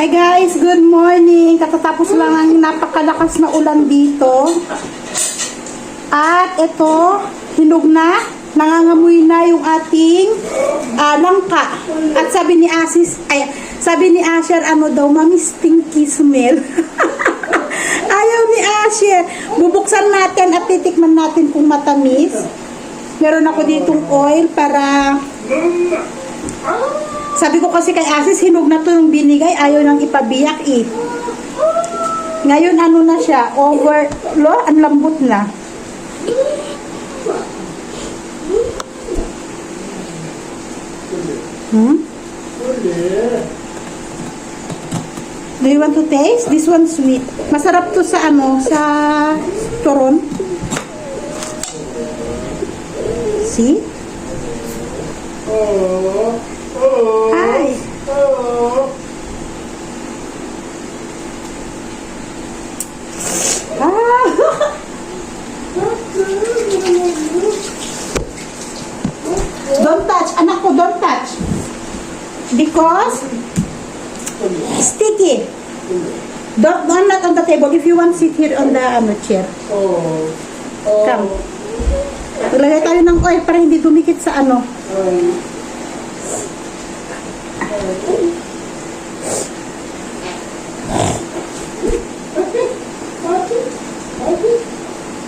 Hi guys, good morning. Katatapos lang ang napakalakas na ulan dito. At ito, hinog na. Nangangamoy na yung ating ah, langka. At sabi ni Asis, ay, sabi ni Asher, ano daw, mami stinky smell. Ayaw ni Asher. Bubuksan natin at titikman natin kung matamis. Meron ako ditong oil para sabi ko kasi kay Asis, hinog na to yung binigay, ayaw nang ipabiyak eh. Ngayon ano na siya, over, lo, ang lambot na. Hmm? Do you want to taste? This one sweet. Masarap to sa ano, sa turon. See? Ay. Ah. Don't touch. Anak ko, don't touch. Because sticky. Don't, don't not on the table. If you want, sit here on the ano, chair. Come. Lagay tayo ng oil para hindi dumikit sa ano.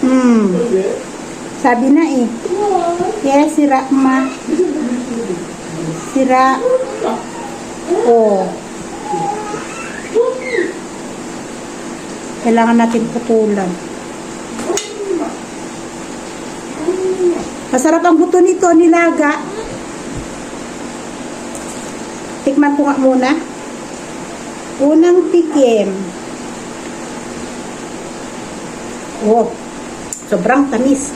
Hmm. Sabi na eh. Yes, sira ma. Sira. Oh. Kailangan natin putulan. Masarap ang buto nito, nilaga. Tikman ko nga muna. Unang tikim. Oh, sobrang tamis.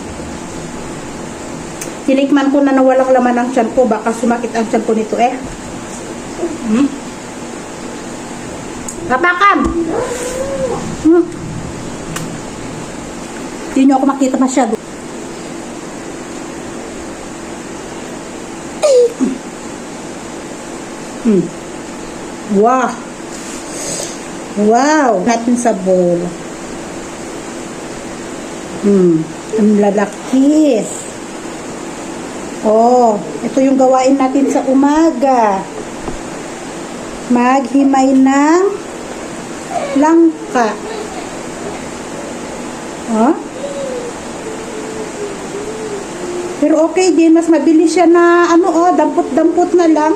Tinikman ko na nawalang laman ang tiyan ko. Baka sumakit ang tiyan ko nito eh. Hmm? Kapakan! Hmm. Nyo ako makita masyado. Hmm. Wow! Wow! Natin sa bowl. Hmm. Ang lalaki. Oh, ito yung gawain natin sa umaga. Maghimay ng langka. Oh? Pero okay din, mas mabilis siya na ano oh, dampot-dampot na lang.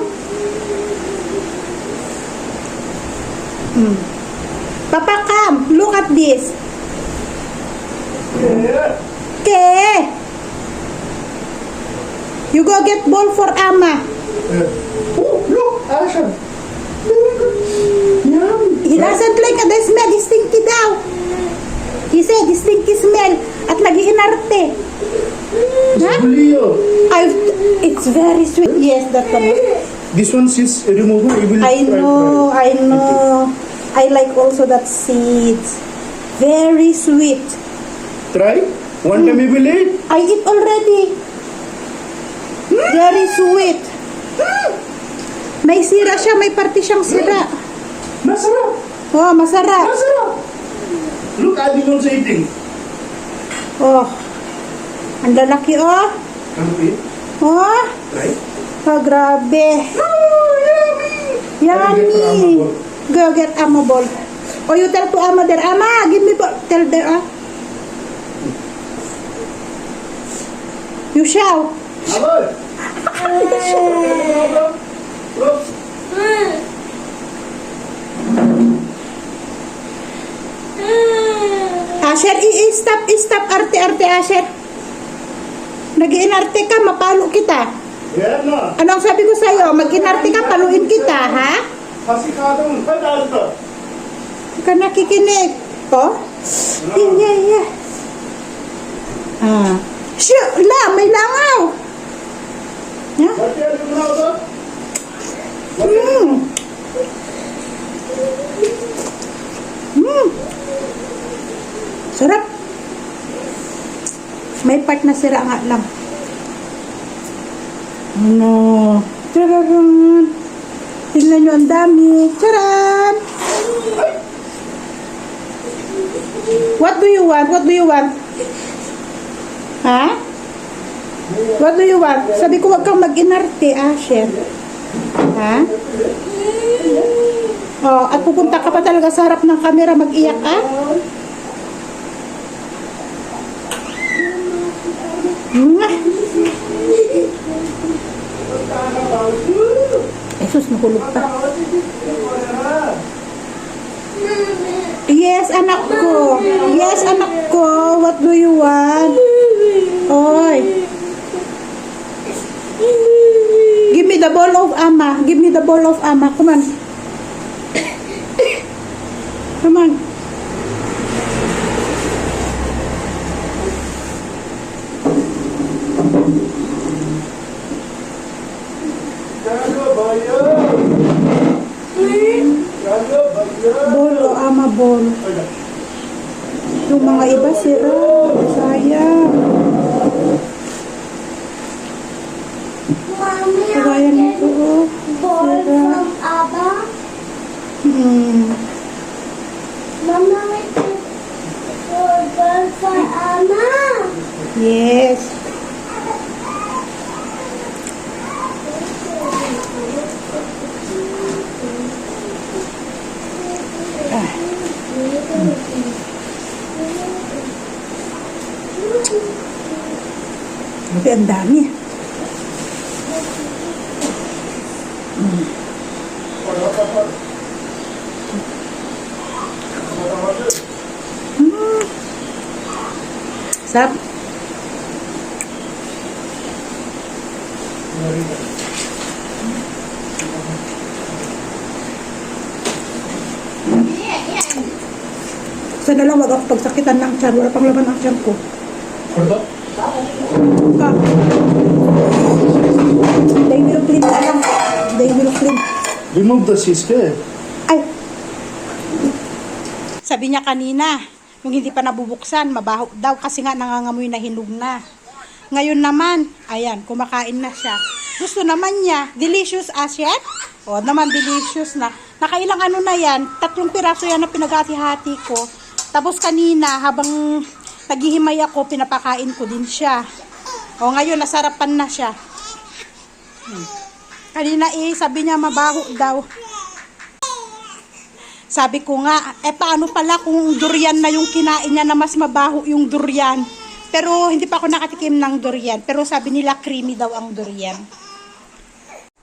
Hmm. Papa Cam, look at this. Okay. You go get ball for Ama. Oh, look, Asha. Very good. Yum. He doesn't like the smell. Stinky daw. He said, stinky smell. At nag-iinarte. Huh? Julio. I, it's very sweet. Yes, that's the This one is removable. You will I know. I know. I like also that seeds. Very sweet. Try. One time you will eat. I eat already. Very sweet. May sira siya, may parte siyang sira. Masarap. Oh, masarap. Masarap. Look, I'm also eating. Oh. Ang lalaki, oh. Eat. Oh. Try. Oh, grabe. Oh, yummy. Yummy. Go get ball. Oh, you tell to Ama there. Ama, give me ball. Tell there, ah. You shout. Amor! Ah, Asher, i-stop, i-stop, arte-arte, Asher. Ah, Nag-inarte ka, mapalo kita. Yeah, ma. Anong sabi ko sa'yo? Mag-inarte ka, paluin kita, ha? Kasi kada mo, padal to. Hindi ka nakikinig. To? Ano? Yeah, yeah, yeah. Ah. Shoo, la, may langaw. Hmm? Hmm. Sarap. May part na sira nga lang. Ano? Tararan! Tingnan nyo ang dami. Tararan! What do you want? What do you want? Ha? Huh? What do you want? Sabi ko, wag kang mag-inarte, Asher. Ha? Oh, at pupunta ka pa talaga sa harap ng camera, mag-iyak ka? Jesus, nahulog pa. Yes, anak ko. Yes, anak ko. What do you want? Oy. Give me the ball of ama. Give me the ball of ama. Come on. Come on. Gago ba yan? Gago ba yan? Ball o ama ball. Yung mga iba sira. Sayang. Mommy, Kagaya nito. oh. ball from Abba. Hmm. Mama, ball from Amma. Yes. Grabe, ang dami. Hmm. Sarap. Sana lang wag ako pagsakitan ng tiyan. Wala pang laman ang tiyan ko. Ah. They will clean. They will clean. Remove the sister. Ay! Sabi niya kanina, nung hindi pa nabubuksan, mabaho daw kasi nga nangangamoy na hinog na. Ngayon naman, ayan, kumakain na siya. Gusto naman niya, delicious as yan. O, naman delicious na. Nakailang ano na yan, tatlong piraso yan na pinagati-hati ko. Tapos kanina, habang naghihimay ako, pinapakain ko din siya. O, ngayon, nasarapan na siya. Hmm. Kanina eh, sabi niya mabaho daw. Sabi ko nga, eh paano pala kung durian na yung kinain niya na mas mabaho yung durian. Pero hindi pa ako nakatikim ng durian. Pero sabi nila creamy daw ang durian.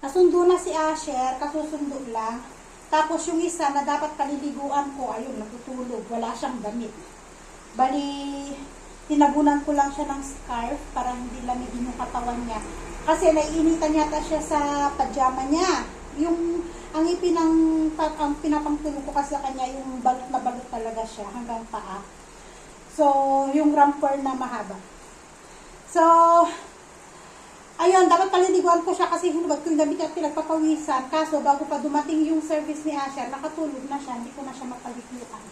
Nasundo na si Asher, kasusundo lang. Tapos yung isa na dapat paliliguan ko, ayun, natutulog. Wala siyang damit. Bali, tinabunan ko lang siya ng scarf para hindi lamigin yung katawan niya. Kasi naiinitan yata siya sa pajama niya. Yung ang ipinang ang pinapangtulog ko kasi sa kanya yung balot na balot talaga siya hanggang paa. So, yung romper na mahaba. So, ayun, dapat paliliguan ko siya kasi hinubad ko yung damit at pinagpapawisan. Kaso, bago pa dumating yung service ni Asher, nakatulog na siya, hindi ko na siya mapaliguan.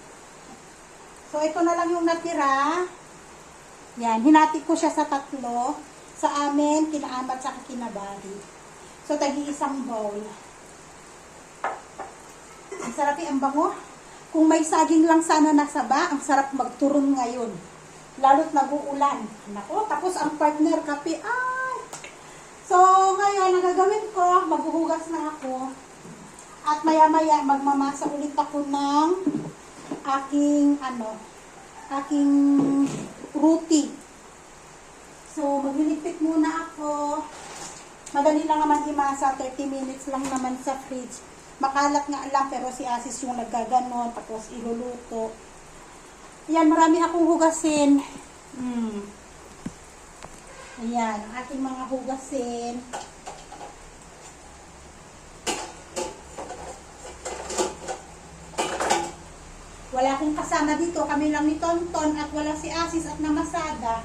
So, ito na lang yung natira. Yan, hinati ko siya sa tatlo. Sa amin, kinaamat sa kinabari. So, tagi isang bowl. Ang sarap eh, ang bango. Kung may saging lang sana nasa ba, ang sarap magturun ngayon. Lalo't nag-uulan. Nako, tapos ang partner kape, ay! So, ngayon, ang gagawin ko, maghuhugas na ako. At maya-maya, magmamasa ulit ako ng aking, ano, aking ruti. So, magliligpit muna ako. Madali lang naman imasa, 30 minutes lang naman sa fridge. Makalat nga lang, pero si Asis yung naggaganon, tapos iluluto. Ayan, marami akong hugasin. Hmm. Ayan, ang aking mga hugasin. Wala akong kasama dito. Kami lang ni Tonton at wala si Asis at namasada.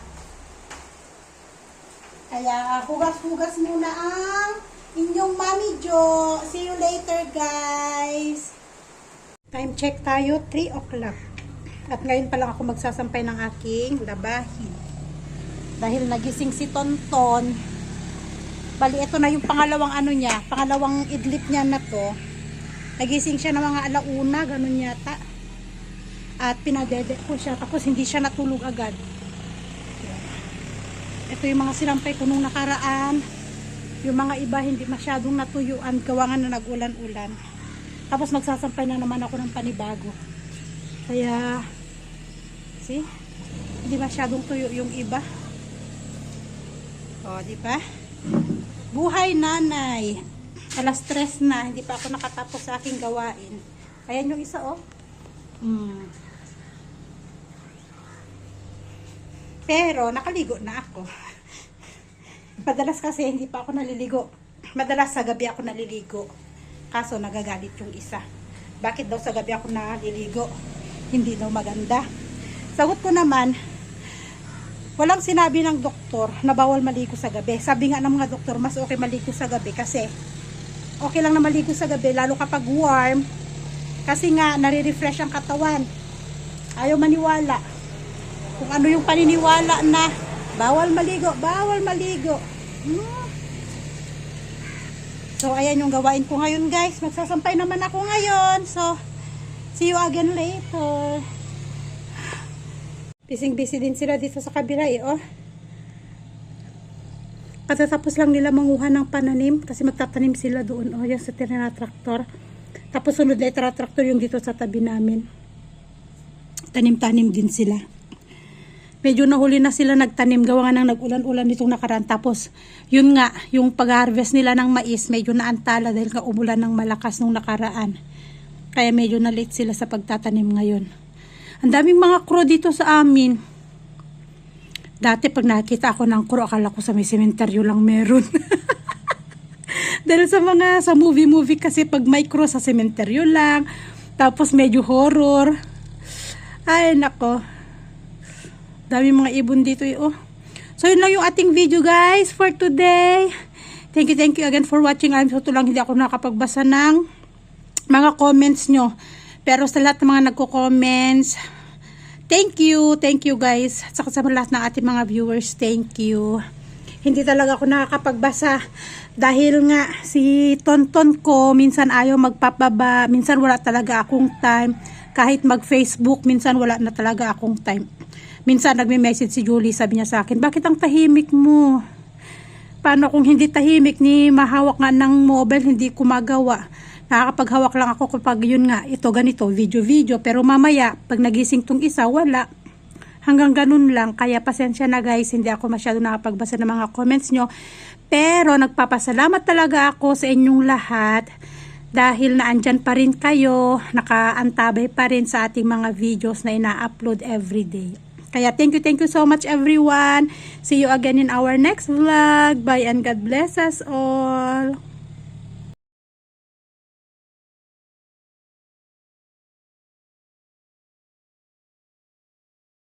Kaya hugas-hugas muna ang inyong Mami Jo. See you later guys. Time check tayo, 3 o'clock. At ngayon pa lang ako magsasampay ng aking labahin. Dahil nagising si Tonton. Bali, ito na yung pangalawang ano niya, pangalawang idlip niya na to. Nagising siya ng mga alauna, ganun yata. At pinadede ko siya, tapos hindi siya natulog agad. Ito yung mga sinampay ko nung nakaraan. Yung mga iba hindi masyadong natuyuan, gawa nga na nag-ulan-ulan. Tapos magsasampay na naman ako ng panibago. Kaya, see? Hindi masyadong tuyo yung iba. O, di ba? Buhay nanay. Alas stress na, hindi pa ako nakatapos sa aking gawain. Ayan yung isa, oh. Hmm. Pero, nakaligo na ako. Madalas kasi hindi pa ako naliligo. Madalas sa gabi ako naliligo. Kaso nagagalit yung isa. Bakit daw sa gabi ako naliligo? Hindi daw maganda. Sagot ko naman, walang sinabi ng doktor na bawal maligo sa gabi. Sabi nga ng mga doktor, mas okay maligo sa gabi kasi okay lang na maligo sa gabi, lalo kapag warm. Kasi nga, nare-refresh ang katawan. Ayaw maniwala. Kung ano yung paniniwala na bawal maligo, bawal maligo. Hmm. So, ayan yung gawain ko ngayon guys. Magsasampay naman ako ngayon. So, see you again later. Bising-busy din sila dito sa kabila eh, oh. Katatapos lang nila manguha ng pananim kasi magtatanim sila doon, oh, yung sa tinira traktor. Tapos sunod na itara traktor yung dito sa tabi namin. Tanim-tanim din sila. Medyo nahuli na sila nagtanim, gawa nga ng nag-ulan-ulan nitong nakaraan. Tapos, yun nga, yung pag-harvest nila ng mais, medyo naantala dahil nga umulan ng malakas nung nakaraan. Kaya medyo na late sila sa pagtatanim ngayon. Ang daming mga crow dito sa amin. Dati pag nakita ako ng crow, akala ko sa may sementeryo lang meron. Dahil sa mga, sa movie-movie kasi pag may crow sa sementeryo lang, tapos medyo horror. Ay, nako. Dami mga ibon dito eh, oh. So, yun lang yung ating video guys for today. Thank you, thank you again for watching. I'm so lang hindi ako nakapagbasa ng mga comments nyo. Pero sa lahat ng mga nagko-comments, thank you, thank you guys. At saka sa lahat ng ating mga viewers, thank you. Hindi talaga ako nakakapagbasa dahil nga si Tonton ko minsan ayaw magpapaba, minsan wala talaga akong time. Kahit mag-Facebook, minsan wala na talaga akong time. Minsan nagme-message si Julie, sabi niya sa akin, bakit ang tahimik mo? Paano kung hindi tahimik ni mahawak nga ng mobile, hindi ko magawa. Nakakapaghawak lang ako kapag yun nga, ito ganito, video-video. Pero mamaya, pag nagising tong isa, wala. Hanggang ganun lang. Kaya pasensya na guys, hindi ako masyado nakapagbasa ng mga comments nyo. Pero nagpapasalamat talaga ako sa inyong lahat dahil naandyan pa rin kayo, nakaantabay pa rin sa ating mga videos na ina-upload everyday. Kaya thank you, thank you so much everyone. See you again in our next vlog. Bye and God bless us all.